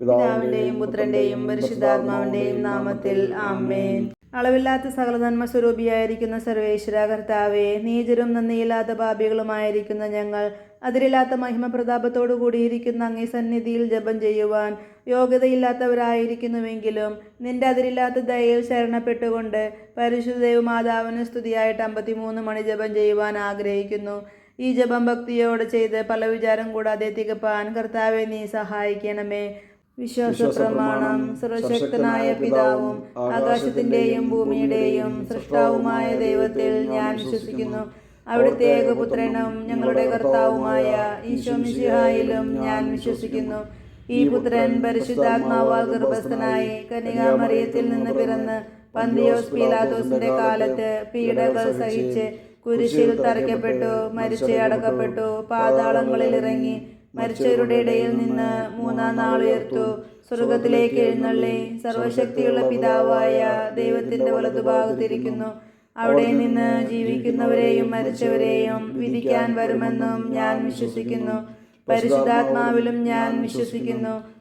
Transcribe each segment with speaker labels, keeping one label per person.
Speaker 1: പിതാവിന്റെയും പുത്രന്റെയും പരിശുദ്ധാത്മാവിന്റെയും നാമത്തിൽ ആമേൻ. അളവില്ലാത്ത സകല നന്മ സ്വരൂപിയായിരിക്കുന്ന സർവേശ്വര കർത്താവെ നീചരും നന്ദിയില്ലാത്ത പാപികളുമായിരിക്കുന്ന ഞങ്ങൾ അതിരില്ലാത്ത മഹിമ പ്രതാപത്തോടു കൂടിയിരിക്കുന്ന അങ്ങേ സന്നിധിയിൽ ജപം ചെയ്യുവാൻ യോഗ്യതയില്ലാത്തവരായിരിക്കുന്നുവെങ്കിലും നിന്റെ അതിരില്ലാത്ത ദയയിൽ ശരണപ്പെട്ടുകൊണ്ട് പരിശുദ്ധ ദൈവമാതാവിന് സ്തുതിയായിട്ട് അമ്പത്തിമൂന്ന് മണി ജപം ചെയ്യുവാൻ ആഗ്രഹിക്കുന്നു. ഈ ജപം ഭക്തിയോടെ ചെയ്ത് പല വിചാരം കൂടാതെ തികപ്പാൻ കർത്താവെ നീ സഹായിക്കണമേ. വിശ്വാസ പ്രമാണം സർവശക്തനായ പിതാവും ആകാശത്തിന്റെയും ഭൂമിയുടെയും സൃഷ്ടാവുമായ ദൈവത്തിൽ ഞാൻ വിശ്വസിക്കുന്നു. അവിടുത്തെ ഏകപുത്രനും ഞങ്ങളുടെ കർത്താവുമായ ഈശോ മിശിഹായിലും ഞാൻ വിശ്വസിക്കുന്നു. ഈ പുത്രൻ പരിശുദ്ധാത്മാവാൽ ഗർഭസ്ഥനായി കനികാമറിയത്തിൽ നിന്ന് പിറന്ന് പന്തിയോസ് പീലാത്തോസിന്റെ കാലത്ത് പീഡകൾ സഹിച്ച് കുരിശിൽ തറയ്ക്കപ്പെട്ടു മരിച്ച് അടക്കപ്പെട്ടു പാതാളങ്ങളിൽ ഇറങ്ങി മരിച്ചവരുടെ ഇടയിൽ നിന്ന് മൂന്നാം നാൾ ഉയർത്തു. സ്വർഗത്തിലേക്ക് എഴുന്നള്ളി. സർവശക്തിയുള്ള പിതാവായ ദൈവത്തിന്റെ വലതുഭാഗത്തിരിക്കുന്നു. അവിടെ നിന്ന് ജീവിക്കുന്നവരെയും മരിച്ചവരെയും വിധിക്കാൻ വരുമെന്നും ഞാൻ വിശ്വസിക്കുന്നു. പരിശുദ്ധാത്മാവിലും ഞാൻ വിശ്വസിക്കുന്നു.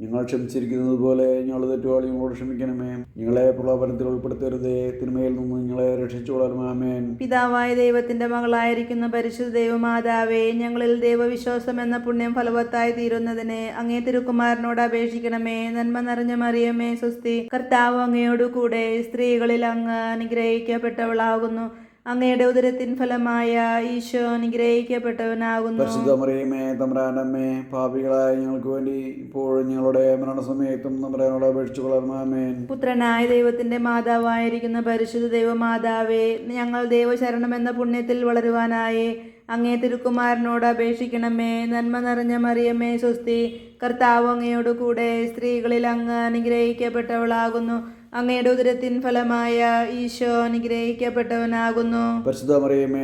Speaker 2: ഞങ്ങൾ ക്ഷമിച്ചിരിക്കുന്നത് പോലെ ഞങ്ങൾ തെറ്റുവാളി ഞങ്ങളോട് ക്ഷമിക്കണമേ. നിങ്ങളെ പ്രലോഭനത്തിൽ ഉൾപ്പെടുത്തരുതേ. തിന്മയിൽ നിന്ന് നിങ്ങളെ രക്ഷിച്ചോളാമേൻ
Speaker 1: പിതാവായ ദൈവത്തിന്റെ മകളായിരിക്കുന്ന പരിശുദ്ധ ദൈവമാതാവേ ഞങ്ങളിൽ ദൈവവിശ്വാസം എന്ന പുണ്യം ഫലവത്തായി തീരുന്നതിന് അങ്ങേ തിരുക്കുമാരനോട് അപേക്ഷിക്കണമേ. നന്മ നിറഞ്ഞ മറിയമേ സ്വസ്തി. കർത്താവ് അങ്ങയോടു കൂടെ സ്ത്രീകളിൽ അങ്ങ് അനുഗ്രഹിക്കപ്പെട്ടവളാകുന്നു. അങ്ങയുടെ ഉദരത്തിൻ ഫലമായ ഈശോ അനുഗ്രഹിക്കപ്പെട്ടവനാകുന്നു.
Speaker 2: പരിശുദ്ധ മറിയമേ തമ്പ്രാനമ്മേ പാപികളായ ഞങ്ങൾക്ക് വേണ്ടി ഇപ്പോഴും ഞങ്ങളുടെ മരണസമയത്തും തമ്പ്രാനോട് അപേക്ഷിച്ചു വളർന്നാമേ
Speaker 1: പുത്രനായ ദൈവത്തിന്റെ മാതാവായിരിക്കുന്ന പരിശുദ്ധ ദൈവമാതാവേ ഞങ്ങൾ ദൈവശരണം എന്ന പുണ്യത്തിൽ വളരുവാനായി അങ്ങേ തിരുക്കുമാരനോട് അപേക്ഷിക്കണമേ. നന്മ നിറഞ്ഞ മറിയമ്മേ സ്വസ്തി കർത്താവ് അങ്ങയോട് കൂടെ സ്ത്രീകളിൽ അങ്ങ് അനുഗ്രഹിക്കപ്പെട്ടവളാകുന്നു. അങ്ങയുടെ ഉദരത്തിൻ ഫലമായ ഈശോ അനുഗ്രഹിക്കപ്പെട്ടവനാകുന്നു.
Speaker 2: പരിശുദ്ധ മറിയമേ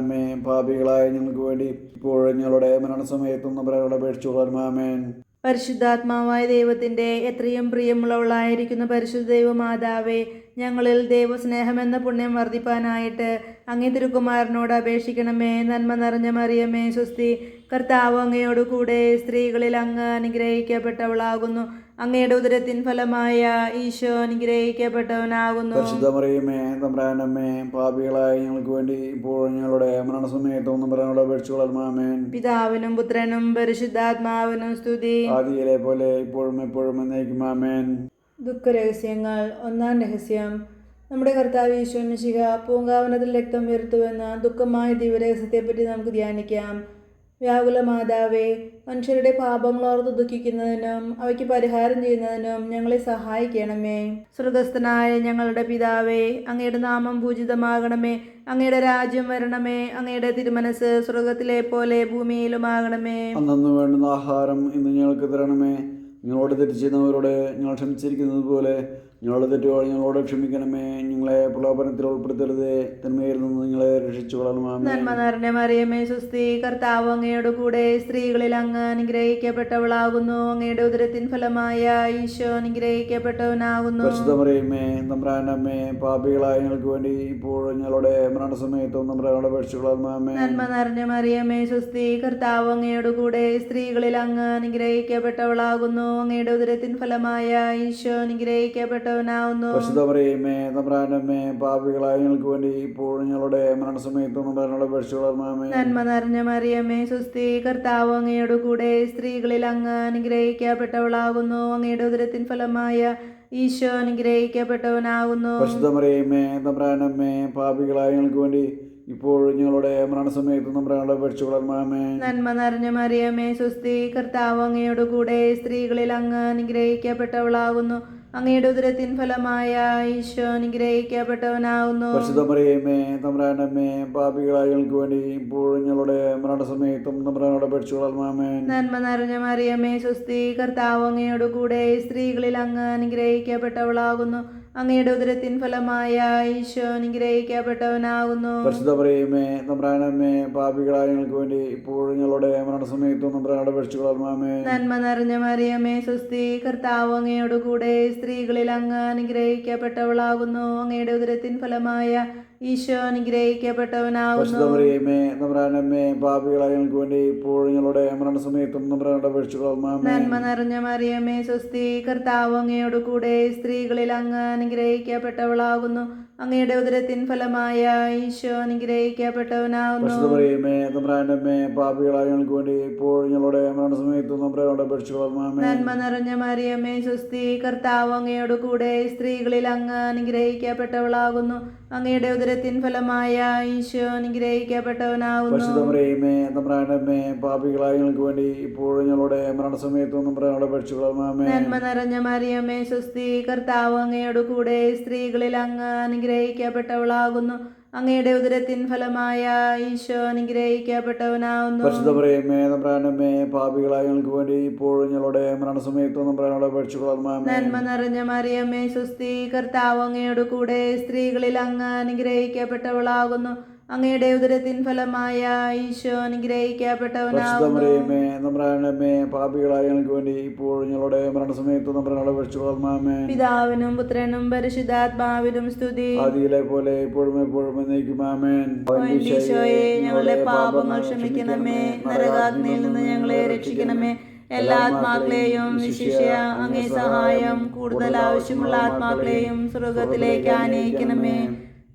Speaker 2: അമ്മേ പാപികളായ ഞങ്ങൾക്ക് വേണ്ടി ഇപ്പോഴും ഞങ്ങളുടെ മരണസമയത്തും തമ്പ്രാനോട് അപേക്ഷിച്ചു കൊള്ളാമേൻ
Speaker 1: പരിശുദ്ധാത്മാവായ ദൈവത്തിന്റെ എത്രയും പ്രിയമുള്ളവളായിരിക്കുന്ന പരിശുദ്ധ ദൈവമാതാവേ ഞങ്ങളിൽ ദൈവസ്നേഹമെന്ന പുണ്യം വർദ്ധിപ്പാനായിട്ട് അങ്ങേ തിരുക്കുമാരനോട് അപേക്ഷിക്കണമേ. നന്മ നിറഞ്ഞ മറിയമേ സ്വസ്തി കർത്താവ് അങ്ങയോട് കൂടെ സ്ത്രീകളിൽ അങ്ങ് അനുഗ്രഹിക്കപ്പെട്ടവളാകുന്നു. അങ്ങയുടെ ഉദരത്തിൻ ഫലമായ ഈശോ അനുഗ്രഹിക്കപ്പെട്ടവനാകുന്നു.
Speaker 2: പരിശുദ്ധ മറിയമേ തമ്പ്രാനമ്മേ പാപികളായ ഞങ്ങൾക്ക് വേണ്ടി ഇപ്പോൾ ഞങ്ങളുടെ മരണസമയത്തും തമ്പ്രാനോട് അപേക്ഷിച്ചു കൊള്ളാമേൻ
Speaker 1: പിതാവിനും പുത്രനും പരിശുദ്ധാത്മാവിനും സ്തുതി.
Speaker 2: ആദിയിലെ പോലെ ഇപ്പോഴും എപ്പോഴും എന്നേക്കും ആമേൻ.
Speaker 1: ദുഃഖരഹസ്യങ്ങൾ ഒന്നാം രഹസ്യം. നമ്മുടെ കർത്താവ് ഈശോ മിശിക പൂങ്കാവനത്തിൽ രക്തം വീർത്തുവെന്ന ദുഃഖമായ ദിവരഹസ്യത്തെപ്പറ്റി നമുക്ക് ധ്യാനിക്കാം. വ്യാകുല മാതാവേ മനുഷ്യരുടെ പാപങ്ങളോർത്ത് ദുഃഖിക്കുന്നതിനും അവയ്ക്ക് പരിഹാരം ചെയ്യുന്നതിനും ഞങ്ങളെ സഹായിക്കണമേ. സ്വർഗസ്ഥനായ ഞങ്ങളുടെ പിതാവേ അങ്ങയുടെ നാമം പൂജിതമാകണമേ. അങ്ങയുടെ രാജ്യം വരണമേ. അങ്ങയുടെ തിരുമനസ് സ്വർഗത്തിലെ പോലെ ഭൂമിയിലുമാകണമേ.
Speaker 2: അന്നു വേണ്ടുന്ന ആഹാരം ഇന്ന് ഞങ്ങൾക്ക് തരണമേ. ഞങ്ങളോട് ചെയ്യുന്നവരോട് ഞങ്ങൾ ക്ഷമിച്ചിരിക്കുന്നത് പോലെ ഞങ്ങളുടെ തെറ്റുകൾ ഞങ്ങളോട് ക്ഷമിക്കണമേ. ഞങ്ങളെ പ്രലോഭനത്തിൽ ഉൾപ്പെടുത്തരുത്. തന്മയിൽ നിന്ന് നിങ്ങളെ രക്ഷിച്ചു കൊള്ളണമേ
Speaker 1: നന്മ മറിയമേ സുസ്തി കർത്താവ് അങ്ങയുടെ കൂടെ സ്ത്രീകളിൽ അങ്ങ് അനുഗ്രഹിക്കപ്പെട്ടവളാകുന്നു. അങ്ങയുടെ ഉദരത്തിൻ ഫലമായ ഈശോ അനുഗ്രഹിക്കപ്പെട്ടവനാകുന്നു.
Speaker 2: പരിശുദ്ധ മറിയമ്മേ തമ്പ്രാനമ്മേ പാപികളായ ഞങ്ങൾക്ക് വേണ്ടി ഇപ്പോഴും ഞങ്ങളുടെ മരണസമയത്തും നമ്പ്രാനോട് അപേക്ഷിച്ചു കൊള്ളണമേ
Speaker 1: നന്മ നിറഞ്ഞ മറിയമേ സുസ്തി കർത്താവ് അങ്ങയുടെ കൂടെ സ്ത്രീകളിൽ അങ്ങ് അനുഗ്രഹിക്കപ്പെട്ടവളാകുന്നു. അങ്ങയുടെ ഉദരത്തിൻ ഫലമായ ഈശോ അനുഗ്രഹിക്കപ്പെട്ടവനാകുന്നു.
Speaker 2: പരിശുദ്ധ മറിയമ്മേ തമ്പ്രാനമ്മേ പാപികളായ ഞങ്ങൾക്ക് വേണ്ടി ഇപ്പോൾ ഞങ്ങളുടെ മരണസമയത്തും തമ്പ്രാനോട് അപേക്ഷിച്ചു കൊള്ളണമേ
Speaker 1: നന്മ നിറഞ്ഞ മറിയമ്മേ സുസ്തി കർത്താവ് അങ്ങയുടെ കൂടെ സ്ത്രീകളിൽ അങ്ങ് അനുഗ്രഹിക്കപ്പെട്ടവളാകുന്നു. അങ്ങയുടെ ഉദരത്തിൻ ഫലമായ ഈശോ അനുഗ്രഹിക്കപ്പെട്ടവനാകുന്നു.
Speaker 2: പരിശുദ്ധ മറിയമ്മേ തമ്പ്രാനമ്മേ പാപികളായ ഞങ്ങൾക്ക് വേണ്ടി ഇപ്പോൾ ഞങ്ങളുടെ മരണസമയത്തും നമ്മുടെ അപേക്ഷിച്ചു കൊള്ളണമേ
Speaker 1: നന്മ നിറഞ്ഞ മറിയമേ സുസ്തി കർത്താവ് അങ്ങയുടെ കൂടെ സ്ത്രീകളിൽ അങ്ങ് അനുഗ്രഹിക്കപ്പെട്ടവളാകുന്നു. അങ്ങയുടെ ഉദരത്തിൻ ഫലമായ ഈശോ അനുഗ്രഹിക്കപ്പെട്ടവനാകുന്നു
Speaker 2: പരിശുദ്ധ മറിയമ്മേ തമ്പ്രാനമ്മേ പാപികളായ ഞങ്ങൾക്ക് വേണ്ടി ഇപ്പോഴും ഞങ്ങളുടെ മരണസമയത്തും തമ്പ്രാനോട് അപേക്ഷിച്ചുകൊള്ളാമേ
Speaker 1: നന്മ നിറഞ്ഞ മറിയമേ സുസ്തി കർത്താവ് അങ്ങയോട് കൂടെ സ്ത്രീകളിൽ അങ്ങ് അനുഗ്രഹിക്കപ്പെട്ടവളാകുന്നു. അങ്ങയുടെ ഉദരത്തിൻ ഫലമായ ഈശോ അനുഗ്രഹിക്കപ്പെട്ടവനാകുന്നു.
Speaker 2: പരിശുദ്ധ പറയുമേ നമ്പ്രാനമ്മേ പാപികളായ ഞങ്ങൾക്ക് വേണ്ടി ഇപ്പോഴും ഞങ്ങളുടെ മരണസമയത്തും നമ്പ്രാനോട് അപേക്ഷിച്ചുകൊള്ളാമേ
Speaker 1: നന്മ നിറഞ്ഞ മറിയമേ സുസ്തി കർത്താവ് അങ്ങയോട് കൂടെ സ്ത്രീകളിൽ അങ്ങ് അനുഗ്രഹിക്കപ്പെട്ടവളാകുന്നു. അങ്ങയുടെ ഉദരത്തിൻ ഫലമായ ഈശോ അനുഗ്രഹിക്കപ്പെട്ടവനാകുന്നു
Speaker 2: പാപികളായ ഞങ്ങൾക്ക് വേണ്ടി ഇപ്പോഴും ഞങ്ങളുടെ മരണസമയത്തും നമ്പ്രാനോട് അപേക്ഷിച്ചുകൊള്ളാമേ
Speaker 1: നന്മ നിറഞ്ഞ മറിയമേ സുസ്തി കർത്താവ് അങ്ങയോട് കൂടെ സ്ത്രീകളിൽ അങ്ങ് അനുഗ്രഹിക്കപ്പെട്ടവളാകുന്നു. അങ്ങയുടെ ഉദരത്തിൻ ഫലമായ ഈശോ അനുഗ്രഹിക്കപ്പെട്ടവനാകുന്നു
Speaker 2: പാപികളായ ഞങ്ങൾക്ക് വേണ്ടി ഞങ്ങളുടെ മരണസമയത്തും
Speaker 1: നന്മ നിറഞ്ഞ മറിയമേ സുസ്തി കർത്താവ് അങ്ങയോട് കൂടെ സ്ത്രീകളിൽ അങ്ങ് അനുഗ്രഹിക്കപ്പെട്ടവളാകുന്നു. അങ്ങയുടെ ഉദരത്തിൻ ഫലമായ ഈശോ അനുഗ്രഹിക്കപ്പെട്ടവനാകുന്നു
Speaker 2: പാപികളായ ഞങ്ങൾക്ക് വേണ്ടി ഞങ്ങളുടെ മരണസമയത്തും
Speaker 1: നന്മ നിറഞ്ഞ മറിയമേ സുസ്തി കർത്താവ് അങ്ങയോട് കൂടെ സ്ത്രീകളിൽ അങ്ങ് അനുഗ്രഹിക്കപ്പെട്ടവളാകുന്നു അങ്ങയുടെ ഉദരത്തിൻ ഫലമായ ഈശോ അനുഗ്രഹിക്കപ്പെട്ടവനാകുന്നു
Speaker 2: പരിശുദ്ധ പറയുമേ നമ്പ്രാനമേ പാപികളായ ഞങ്ങൾക്ക് വേണ്ടി ഇപ്പോഴും ഞങ്ങളുടെ മരണസമയത്തും നമ്പ്രാനോട് അപേക്ഷിച്ചുകൊള്ളാമേ
Speaker 1: നന്മ നിറഞ്ഞ മറിയമ്മേ സുസ്തി കർത്താവ് അങ്ങയോട് കൂടെ സ്ത്രീകളിൽ അങ്ങ് അനുഗ്രഹിക്കപ്പെട്ടവളാകുന്നു. അങ്ങയുടെ ഉദരത്തിൻ ഫലമായ ഈശോ
Speaker 2: പാപികളായ ഞങ്ങൾക്ക് വേണ്ടി ഞങ്ങളുടെ മരണസമയത്തും
Speaker 1: പിതാവിനും പുത്രനും പരിശുദ്ധാത്മാവിനും സ്തുതി.
Speaker 2: ആദിയിലെ പോലെ ഇപ്പോഴും എപ്പോഴും
Speaker 1: ഈശോയെ ഞങ്ങളുടെ പാപങ്ങൾ ക്ഷമിക്കണമേ. നരകാഗ്നിയിൽ നിന്ന് ഞങ്ങളെ രക്ഷിക്കണമേ. എല്ലാ ആത്മാക്കളെയും വിശിഷ്യ അങ്ങേ സഹായം കൂടുതൽ ആവശ്യമുള്ള ആത്മാക്കളെയും സ്വർഗത്തിലേക്ക് ആനയിക്കണമേ.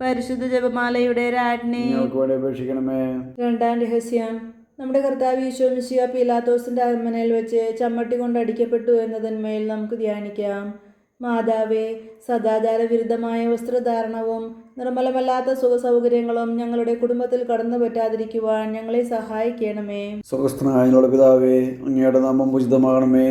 Speaker 1: പരിശുദ്ധ ജപമാലയുടെ രാജ്ഞി.
Speaker 2: ഞങ്ങൾക്ക് വേണ്ടി അപേക്ഷിക്കണമേ.
Speaker 1: രണ്ടാം രഹസ്യം. നമ്മുടെ കർത്താവ് ഈശോ മിശിയ പീലാത്തോസിന്റെ അരമനയിൽ വെച്ച് ചമ്മട്ടി കൊണ്ട് അടിക്കപ്പെട്ടു എന്നതിന്മേൽ നമുക്ക് ധ്യാനിക്കാം. മാതാവേ സദാചാര വിരുദ്ധമായ വസ്ത്രധാരണവും നിർമ്മലമല്ലാത്ത സുഖ സൗകര്യങ്ങളും ഞങ്ങളുടെ കുടുംബത്തിൽ കടന്നു പറ്റാതിരിക്കുവാൻ ഞങ്ങളെ സഹായിക്കണമേ.
Speaker 2: ഞങ്ങളുടെ പിതാവേ അങ്ങയുടെ നാമം ഉചിതമാകണമേ.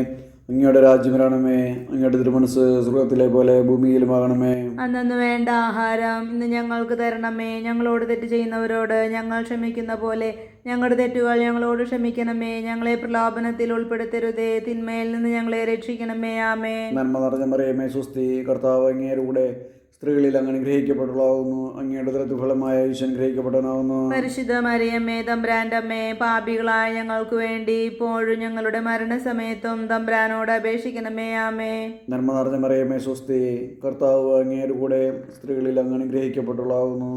Speaker 2: അങ്ങയുടെ രാജ്യം വരണമേ അങ്ങയുടെ തിരുമനസ് സ്വർഗത്തിലെ പോലെ ഭൂമിയിലുമാകണമേ.
Speaker 1: അന്നു വേണ്ട ആഹാരം ഇന്ന് ഞങ്ങൾക്ക് തരണമേ. ഞങ്ങളോട് തെറ്റ് ചെയ്യുന്നവരോട് ഞങ്ങൾ ക്ഷമിക്കുന്ന പോലെ ഞങ്ങളുടെ തെറ്റുകൾ ഞങ്ങളോട് ക്ഷമിക്കണമേ. ഞങ്ങളെ പ്രലോഭനത്തിൽ ഉൾപ്പെടുത്തരുതേ. തിന്മയിൽ നിന്ന് ഞങ്ങളെ രക്ഷിക്കണമേ. ആമേ
Speaker 2: നന്മ നിറഞ്ഞ മറിയമേ സുസ്തി കർത്താവ് അങ്ങയുടെ കൂടെ സ്ത്രീകളിൽ അങ്ങ് അനുഗ്രഹിക്കപ്പെട്ടവളാകുന്നു അങ്ങയുടെ ഫലമായ ഈശ്വൻ ഗ്രഹിക്കപ്പെട്ടവനാകുന്നു
Speaker 1: പരിശുദ്ധ മരിയമ്മേ തമ്പ്രാന്റമ്മേ പാപികളായ ഞങ്ങൾക്ക് വേണ്ടി ഇപ്പോഴും ഞങ്ങളുടെ മരണസമയത്തും തമ്പ്രാനോട് അപേക്ഷിക്കണമേ ആമേ.
Speaker 2: നന്മ നിറഞ്ഞ മറിയമ്മേ സ്വസ്തി കർത്താവ് അങ്ങയുടെ കൂടെ സ്ത്രീകളിൽ അങ്ങ് അനുഗ്രഹിക്കപ്പെട്ടവളാകുന്നു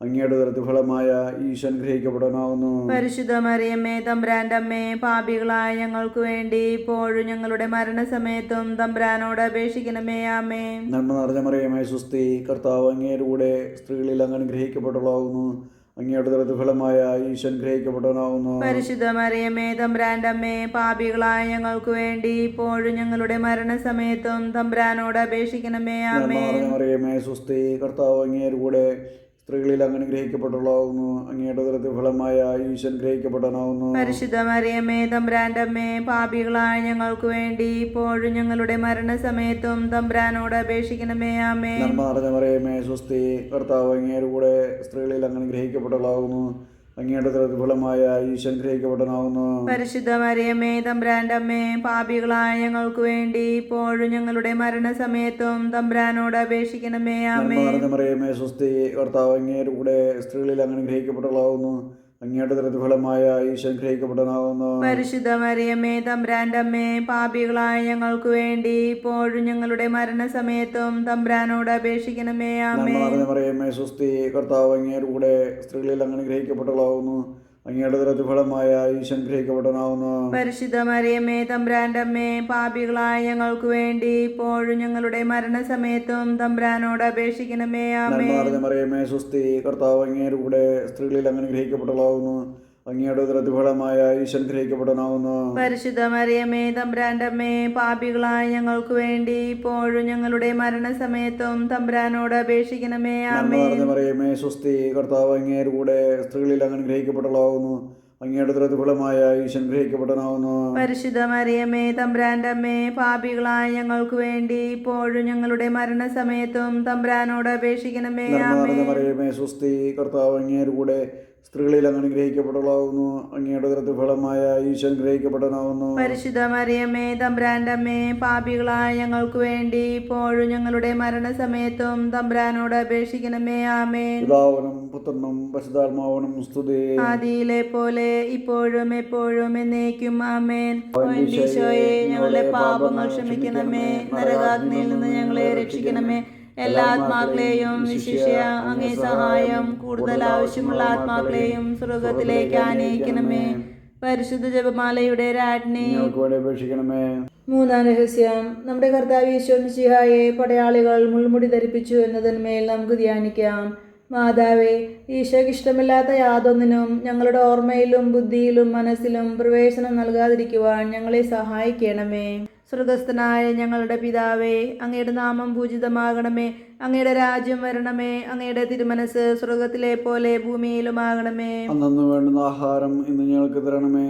Speaker 2: അങ്ങയുടെ പ്രതിഫലമായ ഈശൻ ഗ്രഹിക്കപ്പെടാനാവുന്നു
Speaker 1: പരിശുദ്ധ മറിയമ്മേ തമ്പ്രാന്റമ്മേ പാപികളായ ഞങ്ങൾക്ക് വേണ്ടി ഇപ്പോഴും ഞങ്ങളുടെ മരണസമയത്തും തമ്പ്രാനോട് അപേക്ഷിക്കണമേ ആമേ.
Speaker 2: നന്മ നിറഞ്ഞ മറിയമ്മേ സുസ്തി കർത്താവ് അങ്ങേരുടെ സ്ത്രീകളിൽ അങ്ങനെ അനുഗ്രഹിക്കപ്പെട്ടവളാകുന്നു അങ്ങയുടെ പ്രതിഫലമായ ഈശൻ ഗ്രഹിക്കപ്പെട്ടവനാവുന്നു.
Speaker 1: പരിശുദ്ധ മറിയമ്മേ തമ്പ്രാന്റമ്മേ പാപികളായ ഞങ്ങൾക്ക് വേണ്ടി ഇപ്പോഴും ഞങ്ങളുടെ മരണസമയത്തും തമ്പ്രാനോട് അപേക്ഷിക്കണമേ
Speaker 2: നന്മ
Speaker 1: ആമേ
Speaker 2: നിറഞ്ഞ മറിയമേ സുസ്തി കർത്താവ് അങ്ങേരുടെ സ്ത്രീകളിൽ അങ്ങനെ അനുഗ്രഹിക്കപ്പെട്ടവളാകുന്നു അങ്ങയുടെ ഉദരത്തിൽ ഫലമായ ഈശ്വൻ ഗ്രഹിക്കപ്പെട്ടനാവുന്നു
Speaker 1: പരിശുദ്ധ മറിയമ്മേ തമ്പ്രാന്റമ്മേ പാപികളായ ഞങ്ങൾക്ക് വേണ്ടി ഇപ്പോഴും ഞങ്ങളുടെ മരണസമയത്തും തമ്പ്രാനോട് അപേക്ഷിക്കണമേ ആമേ
Speaker 2: നന്മ നിറഞ്ഞ മറിയമ്മേ സ്വസ്തി കർത്താവ് അങ്ങയുടെ കൂടെ സ്ത്രീകളിൽ അങ്ങനെ അനുഗ്രഹിക്കപ്പെട്ടവളാകുന്നു അങ്ങയുടെ പ്രതിഫലമായ ഫലമായ ഈശ്വൻ ഗ്രഹിക്കപ്പെട്ടവനാകുന്നു
Speaker 1: പരിശുദ്ധ മറിയമ്മേ തമ്പ്രാന്റെ അമ്മേ പാപികളായ ഞങ്ങൾക്ക് വേണ്ടി ഇപ്പോഴും ഞങ്ങളുടെ മരണസമയത്തും തമ്പ്രാനോട് അപേക്ഷിക്കണമേ
Speaker 2: അമ്മേ മറിയമ്മേ സ്വസ്തി കർത്താവ് അങ്ങേരുടെ കൂടെ സ്ത്രീകളിൽ അങ്ങനെ അനുഗ്രഹിക്കപ്പെട്ടവളാകുന്നു. അങ്ങയുടെ പ്രതിഫലമായ ഫലമായ ഈശ്വൻ ഗ്രഹിക്കപ്പെട്ടവനാകുന്നു
Speaker 1: പരിശുദ്ധ മറിയമ്മേ തമ്പ്രാന്റമ്മേ പാപികളായ ഞങ്ങൾക്ക് വേണ്ടി ഇപ്പോഴും ഞങ്ങളുടെ മരണസമയത്തും തമ്പ്രാനോട് അപേക്ഷിക്കണമേ ആമേ
Speaker 2: മറിയമ്മേ മറിയമേ സുസ്തി കർത്താവ് അങ്ങയുടെ കൂടെ സ്ത്രീകളിൽ അങ്ങനെ അനുഗ്രഹിക്കപ്പെട്ടവളാകുന്നു അങ്ങയുടെ പ്രതിഫലമായ ഫലമായ ഈശ്വൻ
Speaker 1: പരിശുദ്ധ മറിയമ്മേ തമ്പ്രാന്റമ്മേ പാപികളായ ഞങ്ങൾക്ക് വേണ്ടി ഇപ്പോഴും ഞങ്ങളുടെ മരണസമയത്തും തമ്പ്രാനോട് അപേക്ഷിക്കണമേ ആമേ
Speaker 2: മറിയമ്മേ മറിയമേ സുസ്തി കർത്താവ് അങ്ങേരുടെ സ്ത്രീകളിൽ അങ്ങനെ അനുഗ്രഹിക്കപ്പെട്ടവളാകുന്നു അങ്ങയുടെ പ്രതിഫലമായ ഫലമായ ഈശ്വൻ
Speaker 1: പരിശുദ്ധ മറിയമേ തമ്പ്രാന്റമ്മേ പാപികളായ ഞങ്ങൾക്ക് വേണ്ടി ഇപ്പോഴും ഞങ്ങളുടെ മരണസമയത്തും തമ്പ്രാനോട് അപേക്ഷിക്കണമേ. ആമേ
Speaker 2: മറിയമേ സ്വസ്തി കർത്താവ് അങ്ങേരു കൂടെ സ്ത്രീകളിൽ അങ്ങനെ അനുഗ്രഹിക്കപ്പെട്ടവളാകുന്നു അങ്ങയുടെ പ്രതിഫലമായ ഫലമായ ഈശ്വൻ ഗ്രഹിക്കപ്പെട്ടവനാകുന്നു
Speaker 1: പരിശുദ്ധ മറിയമേ തമ്പ്രാന്റമ്മേ പാപികളായ ഞങ്ങൾക്ക് വേണ്ടി ഇപ്പോഴും ഞങ്ങളുടെ മരണസമയത്തും തമ്പ്രാനോട് അപേക്ഷിക്കണമേ. ആമേ
Speaker 2: മറിയമേ സ്വസ്തി കർത്താവ് അങ്ങേരു കൂടെ സ്ത്രീകളിൽ അങ്ങ് അനുഗ്രഹിക്കപ്പെട്ടവളാകുന്നു അങ്ങയുടെ ഉദരത്തിൽ ഫലമായ ഈശോ അനുഗ്രഹിക്കപ്പെട്ടവനാകുന്നു
Speaker 1: പരിശുദ്ധ മറിയമ്മേ തമ്പ്രാന്റമ്മേ പാപികളായ ഞങ്ങൾക്ക് വേണ്ടി ഇപ്പോഴും ഞങ്ങളുടെ മരണസമയത്തും തമ്പ്രാനോട് അപേക്ഷിക്കണമേ. ആമേ
Speaker 2: പിതാവിനും പുത്രനും പരിശുദ്ധാത്മാവനും സ്തുതി.
Speaker 1: ആദിയിലെ പോലെ ഇപ്പോഴും എപ്പോഴും എന്നേക്കും. ആമേൻ. ഈശോയെ ഞങ്ങളുടെ പാപങ്ങൾ ക്ഷമിക്കണമേ. നരകാഗ്നിയിൽ നിന്ന് ഞങ്ങളെ രക്ഷിക്കണമേ. എല്ലാ ആത്മാക്കളെയും വിശിഷ്യ അങ്ങേ സഹായം കൂടുതൽ ആവശ്യമുള്ള ആത്മാക്കളെയും സ്വർഗത്തിലേക്ക് ആനയിക്കണമേ. പരിശുദ്ധ ജപമാലയുടെ രാജ്ഞി.
Speaker 2: അപേക്ഷിക്കണമേ.
Speaker 1: മൂന്നാം രഹസ്യം. നമ്മുടെ കർത്താവ് ഈശോമിശിഹായെ പടയാളികൾ മുൾമുടി ധരിപ്പിച്ചു എന്നതിന്മേൽ നമുക്ക് ധ്യാനിക്കാം. മാതാവേ ഈശോയ്ക്ക് ഇഷ്ടമില്ലാത്ത യാതൊന്നിനും ഞങ്ങളുടെ ഓർമ്മയിലും ബുദ്ധിയിലും മനസ്സിലും പ്രവേശനം നൽകാതിരിക്കുവാൻ ഞങ്ങളെ സഹായിക്കണമേ. സ്വർഗസ്ഥനായ ഞങ്ങളുടെ പിതാവേ അങ്ങയുടെ നാമം പൂജിതമാകണമേ അങ്ങയുടെ രാജ്യം വരണമേ അങ്ങയുടെ തിരുമനസ് സ്വർഗത്തിലെ പോലെ ഭൂമിയിലുമാകണമേ.
Speaker 2: അന്നു വേണ്ടുന്ന ആഹാരം ഇന്ന് ഞങ്ങൾക്ക് തരണമേ.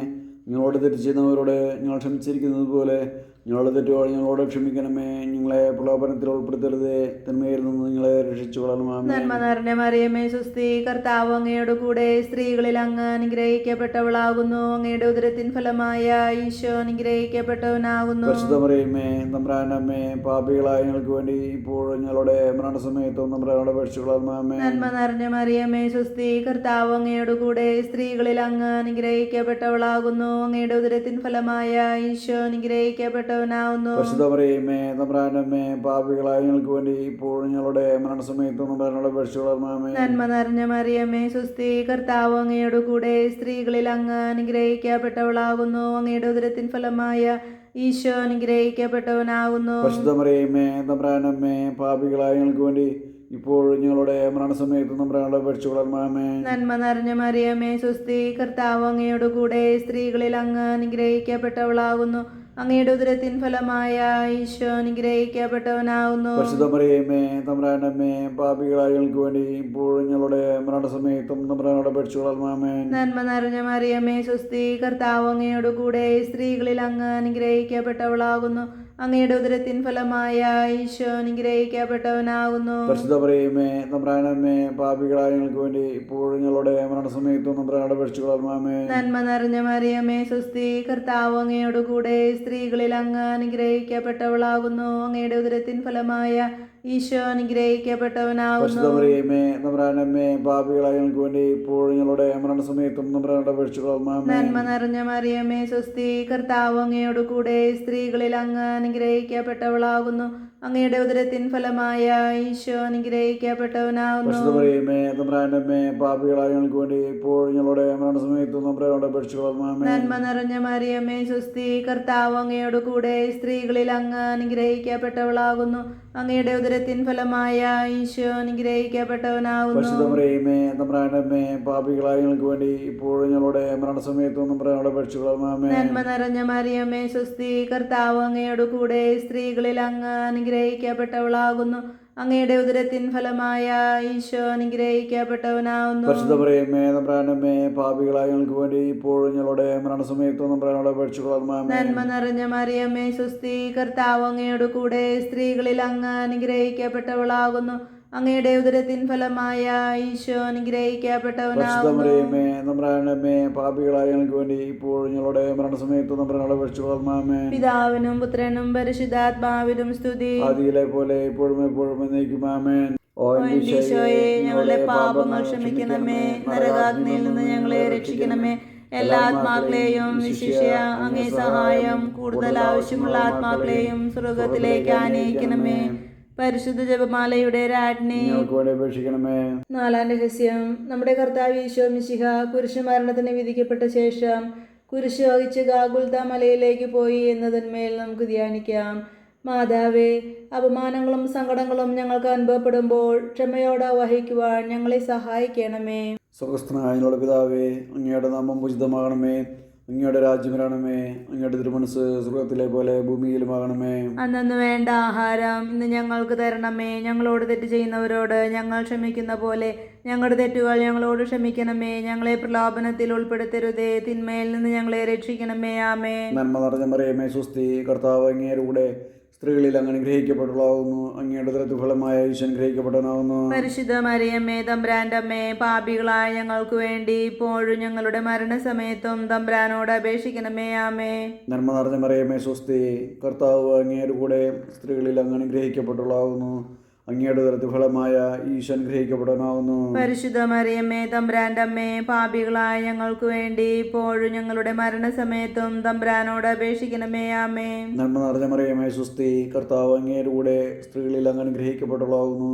Speaker 2: ഞങ്ങളോട് തിരിച്ചിരുന്നവരോട് ഞങ്ങൾ ക്ഷമിച്ചിരിക്കുന്നത് പോലെ ഞങ്ങളുടെ തെറ്റുകൾ നിങ്ങളോട് ക്ഷമിക്കണമേ. ഞങ്ങളെ പ്രലോഭനത്തിൽ ഉൾപ്പെടുത്തരുതേ. തിന്മയിൽ നിന്ന് നിങ്ങളെ രക്ഷിച്ചു
Speaker 1: നന്മ മറിയമേ സുസ്തി കർത്താവ് അങ്ങയുടെ കൂടെ സ്ത്രീകളിൽ അങ്ങ് അനുഗ്രഹിക്കപ്പെട്ടവളാകുന്നു. അങ്ങയുടെ ഉദരത്തിൻ ഫലമായ ഈശോ അനുഗ്രഹിക്കപ്പെട്ടവനാകുന്നു.
Speaker 2: തമ്പ്രാനമ്മേ പാപികളായ ഞങ്ങൾക്ക് വേണ്ടി ഇപ്പോഴും ഞങ്ങളുടെ മരണസമയത്തും തമ്പ്രാനോട് അപേക്ഷിച്ചുകൊള്ളണമേ
Speaker 1: നന്മ നിറഞ്ഞ മറിയമേ സുസ്തി കർത്താവ് അങ്ങയുടെ കൂടെ സ്ത്രീകളിൽ അങ്ങ് അനുഗ്രഹിക്കപ്പെട്ടവളാകുന്നു. അങ്ങയുടെ ഉദരത്തിൻ ഫലമായ ഈശോ അനുഗ്രഹിക്കപ്പെട്ടവനാകുന്നു
Speaker 2: പരിശുദ്ധമറിയമേ തമ്പ്രാനമ്മേ പാപികളായ ഞങ്ങൾക്ക് വേണ്ടി ഇപ്പോൾ ഞങ്ങളുടെ മരണസമയത്തും തമ്പ്രാനോട് അപേക്ഷിച്ചുകൊള്ളണമേ
Speaker 1: നന്മ നിറഞ്ഞ മറിയമേ സുസ്തി കർത്താവ് അങ്ങയുടെ കൂടെ സ്ത്രീകളിൽ അങ്ങ് അനുഗ്രഹിക്കപ്പെട്ടവളാകുന്നു. അങ്ങയുടെ ഉദരത്തിൻ ഫലമായ ഈശോ അനുഗ്രഹിക്കപ്പെട്ടവനാകുന്നു.
Speaker 2: പരിശുദ്ധമറിയമേ തമ്പ്രാനമ്മേ പാപികളായ ഞങ്ങൾക്ക് വേണ്ടി ഇപ്പോഴും ഞങ്ങളുടെ മരണസമയത്തും നമ്മുടെ അപേക്ഷിച്ചുകൊള്ളണമേ
Speaker 1: നന്മ നിറഞ്ഞ മറിയമേ സുസ്തി കർത്താവ് അങ്ങയുടെ കൂടെ സ്ത്രീകളിൽ അങ്ങ് അനുഗ്രഹിക്കപ്പെട്ടവളാകുന്നു. അങ്ങയുടെ ഉദരത്തിൻ ഫലമായ ഈശോ അനുഗ്രഹിക്കപ്പെട്ടവനാവുന്നു.
Speaker 2: പരിശുദ്ധമറിയമേ തമ്പ്രാനമ്മേ പാപികളായ ഞങ്ങൾക്ക് വേണ്ടി ഇപ്പോഴും ഞങ്ങളുടെ മരണസമയത്തും തമ്പ്രാനോട് വളർന്നാമേ
Speaker 1: നന്മ നിറഞ്ഞ മറിയമേ സുസ്തി കർത്താവ് അങ്ങയോട് കൂടെ സ്ത്രീകളിൽ അങ്ങ് അനുഗ്രഹിക്കപ്പെട്ടവളാകുന്നു. അങ്ങയുടെ ഉദരത്തിൻ ഫലമായ ഈശോ അനുഗ്രഹിക്കപ്പെട്ടവനാകുന്നു.
Speaker 2: പരിശുദ്ധമറിയമേ തമ്പ്രാനമ്മേ പാപികളായ ഞങ്ങൾക്ക് വേണ്ടി ഇപ്പോഴും ഞങ്ങളുടെ മരണസമയത്തും തമ്പ്രാനോട് അപേക്ഷിച്ചുകൊള്ളണമേ
Speaker 1: നന്മ നിറഞ്ഞ മറിയമേ സുസ്തി കർത്താവ് അങ്ങയോട് കൂടെ സ്ത്രീകളിൽ അങ്ങ് അനുഗ്രഹിക്കപ്പെട്ടവളാകുന്നു. അങ്ങയുടെ ഉദരത്തിൻ ഫലമായ ഈശോ
Speaker 2: പാപികളായ ഞങ്ങൾക്ക് വേണ്ടി ഇപ്പോഴും ഞങ്ങളുടെ മരണസമയത്തും
Speaker 1: നന്മ നിറഞ്ഞ കർത്താവ് അങ്ങയുടെ കൂടെ സ്ത്രീകളിൽ അങ്ങ് അനുഗ്രഹിക്കപ്പെട്ടവളാകുന്നു. അങ്ങയുടെ ഉദരത്തിൻ ഫലമായ ഈശോ അനുഗ്രഹിക്കപ്പെട്ടവനാകുന്നു
Speaker 2: പാപികളായ ഞങ്ങൾക്ക് വേണ്ടി ഇപ്പോഴും ഞങ്ങളുടെ മരണസമയത്തും
Speaker 1: നന്മ നിറഞ്ഞ കർത്താവ് അങ്ങയോട് കൂടെ സ്ത്രീകളിൽ അങ്ങ് അനുഗ്രഹിക്കപ്പെട്ടവളാകുന്നു. അങ്ങയുടെ ഉദരത്തിൻ ഫലമായ ഈശോ
Speaker 2: തമ്പ്രാനമ്മേ പാപികളായ ഞങ്ങൾക്ക് വേണ്ടി ഇപ്പോഴും ഞങ്ങളുടെ മരണസമയത്തും തമ്പ്രാനോട്
Speaker 1: നന്മ നിറഞ്ഞ മറിയമേ സ്വസ്തി കർത്താവ് അങ്ങയോട് കൂടെ സ്ത്രീകളിൽ അങ്ങ് അനുഗ്രഹിക്കപ്പെട്ടവളാകുന്നു. അങ്ങയുടെ ഉദരത്തിൻ ഫലമായ ഈശോ അനുഗ്രഹിക്കപ്പെട്ടവനാകുന്നു
Speaker 2: പരിശുദ്ധമറിയമേ തമ്പ്രാനമ്മേ പാപികളായ ഞങ്ങൾക്ക് വേണ്ടി ഇപ്പോഴും ഞങ്ങളുടെ മരണസമയത്ത് തമ്പ്രാനോട് അപേക്ഷിച്ചുകൊള്ളണമേ
Speaker 1: നന്മ നിറഞ്ഞ മറിയമേ സുസ്തി കർത്താവ് അങ്ങയുടെ കൂടെ സ്ത്രീകളിൽ അങ്ങ് അനുഗ്രഹിക്കപ്പെട്ടവളാകുന്നു. അങ്ങയുടെ ഉദരത്തിൻ ഫലമായ ഈശോ
Speaker 2: അനുഗ്രഹിക്കപ്പെട്ടവനാമേ തമ്പ്രാനമ്മേ പാപികളായ ഞങ്ങൾക്ക് വേണ്ടി ഇപ്പോഴും ഞങ്ങളുടെ മരണസമയത്തും അപേക്ഷിച്ചുകൊള്ളണമേ
Speaker 1: പിതാവിനും പുത്രനും പരിശുദ്ധാത്മാവിനും സ്തുതി.
Speaker 2: ആദിയിലെ പോലെ ഇപ്പോഴും എപ്പോഴും എന്നേക്കും ആമേൻ. ഓ എന്റെ
Speaker 1: ഈശോയെ ഞങ്ങളുടെ പാപങ്ങൾ ക്ഷമിക്കണമേ നരകാഗ്നിയിൽ നിന്ന് ഞങ്ങളെ രക്ഷിക്കണമേ. എല്ലാ ആത്മാക്കളെയും വിശിഷ്യ അങ്ങേ സഹായം കൂടുതൽ ആവശ്യമുള്ള ആത്മാക്കളെയും സ്വർഗത്തിലേക്ക് ആനയിക്കണമേ. പരിശുദ്ധ ജപമാലയുടെ രാജ്ഞി.
Speaker 2: അപേക്ഷിക്കണമേ.
Speaker 1: നാലാം രഹസ്യം. നമ്മുടെ കർത്താവ് ഈശോ മിശിഹ കുരിശു മരണത്തിന് വിധിക്കപ്പെട്ട ശേഷം കുരിശ് വഹിച്ച് ഗാഗുൽത മലയിലേക്ക് പോയി എന്നതിന്മേൽ നമുക്ക് ധ്യാനിക്കാം. മാതാവേ അപമാനങ്ങളും സങ്കടങ്ങളും ഞങ്ങൾക്ക് അനുഭവപ്പെടുമ്പോൾ ക്ഷമയോടെ വഹിക്കുവാൻ ഞങ്ങളെ സഹായിക്കണമേ.
Speaker 2: ഞങ്ങളുടെ പിതാവേ അങ്ങയുടെ നാമം ഉചിതമാകണമേ. അങ്ങയുടെ രാജ്യം വരണമേ അങ്ങയുടെ തിരുമനസ് സ്വർഗത്തിലെ പോലെ ഭൂമിയിലുമാകണമേ
Speaker 1: അന്നു വേണ്ട ആഹാരം ഇന്ന് ഞങ്ങൾക്ക് തരണമേ. ഞങ്ങളോട് തെറ്റ് ചെയ്യുന്നവരോട് ഞങ്ങൾ ക്ഷമിക്കുന്ന പോലെ ഞങ്ങളുടെ തെറ്റുകൾ ഞങ്ങളോട് ക്ഷമിക്കണമേ. ഞങ്ങളെ പ്രലോഭനത്തിൽ ഉൾപ്പെടുത്തരുതേ. തിന്മയിൽ നിന്ന് ഞങ്ങളെ രക്ഷിക്കണമേ. ആമേ
Speaker 2: നന്മ നിറഞ്ഞ മറിയമേ സുസ്തി കർത്താവ് അങ്ങയുടെ കൂടെ സ്ത്രീകളിൽ അങ്ങനെ അനുഗ്രഹിക്കപ്പെട്ടവളാകുന്നു അങ്ങയുടെ ഉദരത്തിൻ ഈശൻ ഗ്രഹിക്കപ്പെട്ടവനാകുന്നു
Speaker 1: പരിശുദ്ധ മരിയമ്മേ തമ്പ്രാന്റമ്മേ പാപികളായ ഞങ്ങൾക്ക് വേണ്ടി ഇപ്പോഴും ഞങ്ങളുടെ മരണസമയത്തും തമ്പ്രാനോട് അപേക്ഷിക്കണമേ ആമേ.
Speaker 2: നന്മ നിറഞ്ഞ മറിയമ്മേ സ്വസ്തി കർത്താവ് അങ്ങയുടെ കൂടെ സ്ത്രീകളിൽ അങ്ങനെ അനുഗ്രഹിക്കപ്പെട്ടവളാകുന്നു അങ്ങയുടെ പ്രതിഫലമായ ഈശൻ ഗ്രഹിക്കപ്പെടാനാവുന്നു
Speaker 1: പരിശുദ്ധ മറിയമ്മേ തമ്പ്രാന്റമ്മേ പാപികളായ ഞങ്ങൾക്ക് വേണ്ടി ഇപ്പോഴും ഞങ്ങളുടെ മരണസമയത്തും തമ്പ്രാനോട് അപേക്ഷിക്കണമേ ആമേ
Speaker 2: നന്മ നിറഞ്ഞ മറിയമ്മേ സുസ്തി കർത്താവ് അങ്ങയുടെ കൂടെ സ്ത്രീകളിൽ അങ്ങനെ അനുഗ്രഹിക്കപ്പെട്ടവളാകുന്നു.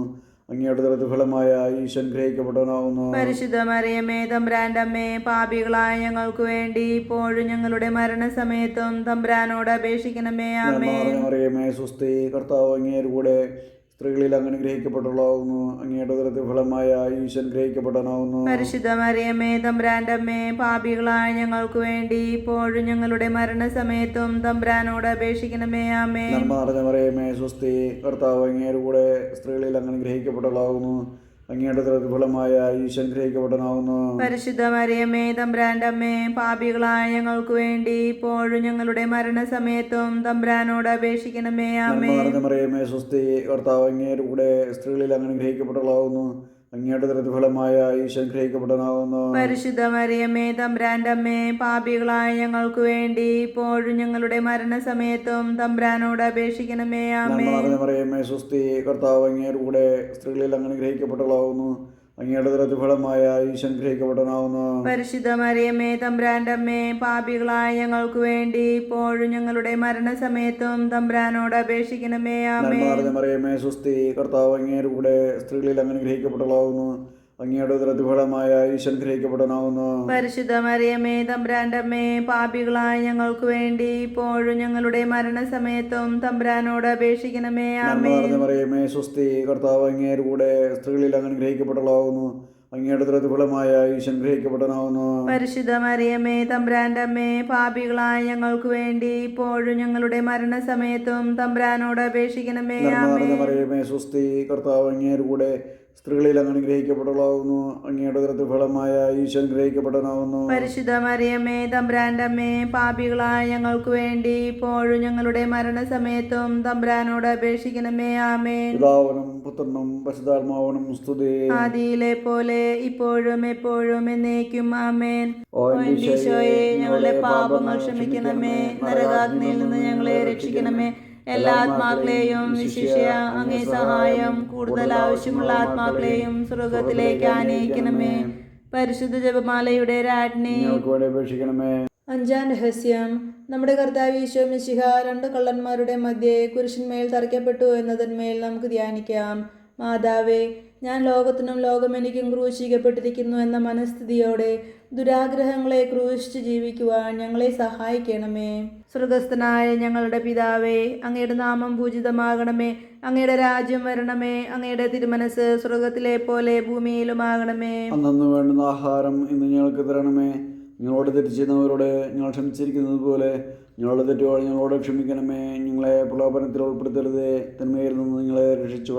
Speaker 2: അങ്ങയുടെ പ്രതിഫലമായ ഈശൻ ഗ്രഹിക്കപ്പെടാനാവുന്നു
Speaker 1: പരിശുദ്ധ മറിയമ്മേ തമ്പ്രാന്റമ്മേ പാപികളായ ഞങ്ങൾക്ക് വേണ്ടി ഇപ്പോഴും ഞങ്ങളുടെ മരണസമയത്തും തമ്പ്രാനോട് അപേക്ഷിക്കണമേ
Speaker 2: നന്മ
Speaker 1: ആമേ
Speaker 2: നിറഞ്ഞ മറിയമേ സ്വസ്തി കർത്താവ് അങ്ങയുടെ കൂടെ സ്ത്രീകളിൽ അങ്ങനെ അനുഗ്രഹിക്കപ്പെട്ടവളാകുന്നു അങ്ങയുടെ തരത്തിൽ ഫലമായ ഈശ്വൻ ഗ്രഹിക്കപ്പെടാനാവുന്നു.
Speaker 1: പരിശുദ്ധ മറിയമ്മേ തമ്പ്രാന്റെ അമ്മേ പാപികളായ ഞങ്ങൾക്ക് വേണ്ടി ഇപ്പോഴും ഞങ്ങളുടെ മരണസമയത്തും തമ്പ്രാനോട് അപേക്ഷിക്കണമേ ആമേ
Speaker 2: നന്മ നിറഞ്ഞ മറിയമേ സ്വസ്തി കർത്താവ് അങ്ങയുടെ കൂടെ സ്ത്രീകളിൽ അങ്ങനെ അനുഗ്രഹിക്കപ്പെട്ടവളാകുന്നു അങ്ങയുടെ പ്രതിഫലമായ ഫലമായ ഈശോ അനുഗ്രഹിക്കപ്പെട്ടവനാകുന്നു
Speaker 1: പരിശുദ്ധ മരിയമ്മേ തമ്പ്രാന്റമ്മേ പാപികളായ ഞങ്ങൾക്ക് വേണ്ടി ഇപ്പോഴും ഞങ്ങളുടെ മരണസമയത്തും തമ്പ്രാനോട് അപേക്ഷിക്കണമേ ആമേ
Speaker 2: നിറഞ്ഞ മറിയമേ സ്വസ്തി കർത്താവ് അങ്ങയുടെ കൂടെ സ്ത്രീകളിൽ അങ്ങനെ അനുഗ്രഹിക്കപ്പെട്ടവളാകുന്നു. അങ്ങയുടെ പ്രതിഫലമായ ഫലമായ ഈശോ അനുഗ്രഹിക്കപ്പെട്ടവനാകുന്നു
Speaker 1: പരിശുദ്ധ മറിയമ്മേ തമ്പ്രാന്റമ്മേ പാപികളായ ഞങ്ങൾക്ക് വേണ്ടി ഇപ്പോഴും ഞങ്ങളുടെ മരണസമയത്തും തമ്പ്രാനോട് അപേക്ഷിക്കണമേ
Speaker 2: അമ്മേ മറിയമ്മേ സുസ്തി കർത്താവ് അങ്ങയുടെ കൂടെ സ്ത്രീകളിൽ അങ്ങനെ അനുഗ്രഹിക്കപ്പെട്ടവളാകുന്നു അങ്ങയുടെ പ്രതിഫലമായ ഈശൻ ഗ്രഹിക്കപ്പെടണമെന്ന് അനുഗ്രഹിക്കപ്പെട്ടവനാകുന്നു
Speaker 1: പരിശുദ്ധ മറിയമ്മേ തമ്പ്രാന്റെ പാപികളായ ഞങ്ങൾക്ക് വേണ്ടി ഇപ്പോഴും ഞങ്ങളുടെ മരണസമയത്തും തമ്പ്രാനോട് അപേക്ഷിക്കണമേ ആമേ
Speaker 2: മറിയമ്മേ സുസ്തി കർത്താവ് അങ്ങേരുടെ കൂടെ സ്ത്രീകളിൽ അങ്ങനെ അനുഗ്രഹിക്കപ്പെട്ടവളാകുന്നു അങ്ങയുടെ പ്രതിഫലമായ ഈശ്വൻ ഗ്രഹിക്കപ്പെടണമെന്നു
Speaker 1: പരിശുദ്ധ മറിയമേ തമ്പ്രാന്റമ്മേ പാപികളായ ഞങ്ങൾക്ക് വേണ്ടി ഇപ്പോഴും ഞങ്ങളുടെ മരണസമയത്തും തമ്പ്രാനോട് അപേക്ഷിക്കണമേ
Speaker 2: അമ്മ
Speaker 1: ആമേ
Speaker 2: മറിയമേ സ്വസ്തി കർത്താവ് അങ്ങയുടെ കൂടെ സ്ത്രീകളിൽ അങ്ങനെ അനുഗ്രഹിക്കപ്പെട്ടവളാകുന്നു അങ്ങയുടെ പ്രതിഫലമായ ഈശ്വൻ ഗ്രഹിക്കപ്പെടണമെന്നു
Speaker 1: പരിശുദ്ധ മറിയമേ തമ്പ്രാന്റെ അമ്മേ പാപികളായ ഞങ്ങൾക്ക് വേണ്ടി ഇപ്പോഴും ഞങ്ങളുടെ മരണസമയത്തും തമ്പ്രാനോട് അപേക്ഷിക്കണമേ
Speaker 2: മറിയമേ സ്വസ്തി കർത്താവ് അങ്ങയുടെ കൂടെ സ്ത്രീകളിൽ അങ്ങ് അനുഗ്രഹിക്കപ്പെട്ടവളാകുന്നു അങ്ങയുടെ ഉദരത്തിൻ ഫലമായ ഈശോ അനുഗ്രഹിക്കപ്പെട്ടവനാകുന്നു
Speaker 1: പരിശുദ്ധ മറിയമ്മേ തമ്പ്രാന്റമ്മേ പാപികളായ ഞങ്ങൾക്ക് വേണ്ടി ഇപ്പോഴും ഞങ്ങളുടെ മരണസമയത്തും തമ്പ്രാനോട് അപേക്ഷിക്കണമേ. ആമേ
Speaker 2: പിതാവനും പുത്രനും പരിശുദ്ധാത്മാവനും സ്തുതി.
Speaker 1: ആദിയിലെ പോലെ ഇപ്പോഴും എപ്പോഴും എന്നേക്കും. ആമേൻ. ഈശോയെ ഞങ്ങളുടെ പാപങ്ങൾ ക്ഷമിക്കണമേ. നരകാഗ്നിയിൽ നിന്ന് ഞങ്ങളെ രക്ഷിക്കണമേ. എല്ലാ ആത്മാക്കളെയും വിശിഷ്യ അങ്ങേ സഹായം കൂടുതൽ ആവശ്യമുള്ള ആത്മാക്കളെയും സ്വർഗത്തിലേക്ക് ആനയിക്കണമേ. പരിശുദ്ധ ജപമാലയുടെ രാജ്ഞി.
Speaker 2: അപേക്ഷിക്കണമേ.
Speaker 1: അഞ്ചാം രഹസ്യം. നമ്മുടെ കർത്താവ് ഈശോ മിശിഹ രണ്ട് കള്ളന്മാരുടെ മധ്യേ കുരിശന്മേൽ തറയ്ക്കപ്പെട്ടു എന്നതിന്മേൽ നമുക്ക് ധ്യാനിക്കാം. മാതാവേ ഞാൻ ലോകത്തിനും ലോകമെനിക്കും ക്രൂശിക്കപ്പെട്ടിരിക്കുന്നു എന്ന മനസ്ഥിതിയോടെ ദുരാഗ്രഹങ്ങളെ ക്രൂശിച്ച് ജീവിക്കുവാൻ ഞങ്ങളെ സഹായിക്കണമേ. സ്വർഗസ്ഥനായ ഞങ്ങളുടെ പിതാവേ അങ്ങയുടെ നാമം പൂജിതമാകണമേ. അങ്ങയുടെ രാജ്യം വരണമേ. അങ്ങയുടെ തിരുമനസ് സ്വർഗത്തിലെ പോലെ ഭൂമിയിലുമാകണമേ.
Speaker 2: അന്നു വേണ്ടുന്ന ആഹാരം ഇന്ന് ഞങ്ങൾക്ക് തരണമേ. ഞങ്ങളോട് തിരിച്ചിരുന്നവരോട് ഞങ്ങൾ ക്ഷമിച്ചിരിക്കുന്നത് പോലെ ഞങ്ങളുടെ തെറ്റുകൾ ഞങ്ങളോട് ക്ഷമിക്കണമേ. ഞങ്ങളെ പ്രലോഭനത്തിൽ ഉൾപ്പെടുത്തരുതേ. തിന്മയിൽ നിന്ന് നിങ്ങളെ രക്ഷിച്ചു